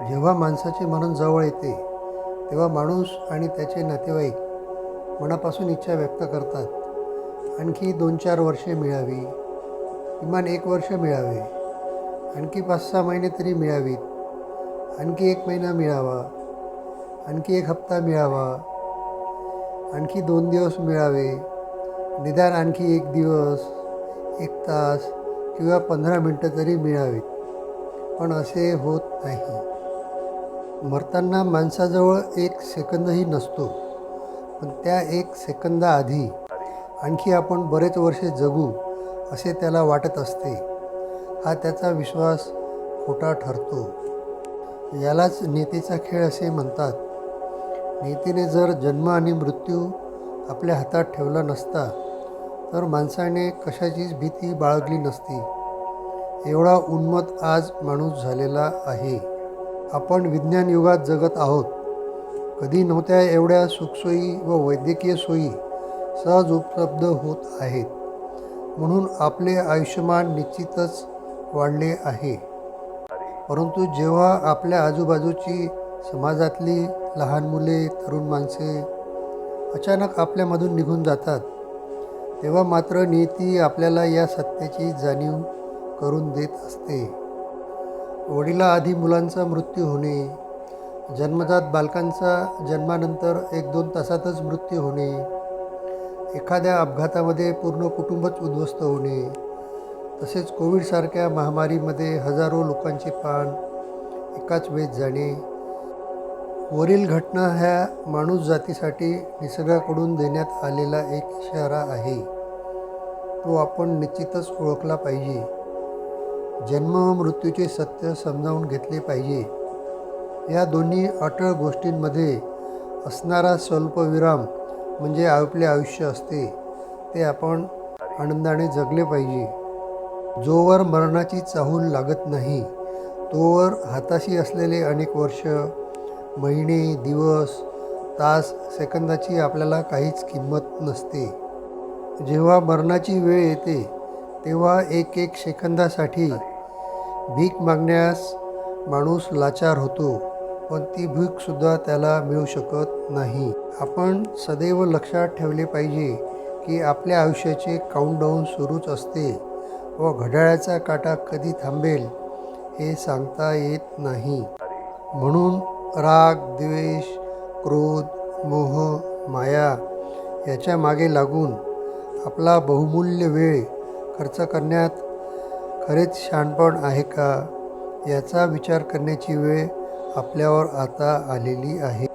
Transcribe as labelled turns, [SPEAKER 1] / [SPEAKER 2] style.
[SPEAKER 1] जेव्हा माणसाचे मरण जवळ येते तेव्हा माणूस आणि त्याचे नातेवाईक मनापासून इच्छा व्यक्त करतात. आणखी दोन चार वर्षे मिळावी किमान एक वर्ष मिळावे आणखी पाच सहा महिने तरी मिळावीत आणखी एक महिना मिळावा आणखी एक हप्ता मिळावा आणखी दोन दिवस मिळावे निदान आणखी एक दिवस एक तास किंवा पंधरा मिनटं तरी मिळावीत. पण असे होत नाही. मरताना माणसाजवळ एक सेकंदही नसतो. पण त्या एक सेकंदाआधी आणखी आपण बरेच वर्षे जगू असे त्याला वाटत असते. हा त्याचा विश्वास खोटा ठरतो. यालाच नेतेचा खेळ असे म्हणतात. नेतेने जर जन्म आणि मृत्यू आपल्या हातात ठेवला नसता तर माणसाने कशाचीच भीती बाळगली नसती. एवढा उन्मत आज माणूस झालेला आहे. आपण विज्ञान युगात जगत आहोत. कधी नव्हत्या एवढ्या सुखसोयी व वैद्यकीय सोयी सहज उपलब्ध होत आहेत. म्हणून आपले आयुष्यमान निश्चितच वाढले आहे. परंतु जेव्हा आपल्या आजूबाजूची समाजातली लहान मुले तरुण माणसे अचानक आपल्यामधून निघून जातात तेव्हा मात्र नियती आपल्याला या सत्याची जाणीव करून देत असते. वडिलाआधी मुलांचा मृत्यू होणे जन्मजात बालकांचा जन्मानंतर एक दोन तासातच मृत्यू होणे एखाद्या अपघातामध्ये पूर्ण कुटुंबच उद्ध्वस्त होणे तसेच कोविडसारख्या महामारीमध्ये हजारो लोकांचे पान एकाच वेळेस जाणे. वरील घटना ह्या माणूस जातीसाठी निसर्गाकडून देण्यात आलेला एक इशारा आहे. तो आपण निश्चितच ओळखला पाहिजे. जन्म व मृत्यूचे सत्य समजावून घेतले पाहिजे. या दोन्ही अटळ गोष्टींमध्ये असणारा स्वल्पविराम म्हणजे आपले आयुष्य असते ते आपण आनंदाने जगले पाहिजे. जोवर मरणाची चाहूल लागत नाही तोवर हाताशी असलेले अनेक वर्ष महिने दिवस तास सेकंदाची आपल्याला काहीच किंमत नसते. जेव्हा मरणाची वेळ येते तेव्हा एक एक सेकंदासाठी भीक मागण्यास माणूस लाचार होतो पण ती भीकसुद्धा त्याला मिळू शकत नाही. आपण सदैव लक्षात ठेवले पाहिजे की आपल्या आयुष्याचे काउंटडाऊन सुरूच असते व घड्याळाचा काटा कधी थांबेल हे सांगता येत नाही. म्हणून राग द्वेष क्रोध मोह माया याच्या मागे लागून आपला बहुमूल्य वेळ खर्च करण्यात खरेच शहाणपण आहे का? याचा विचार करण्याची वेळ आपल्यावर आता आलेली आहे.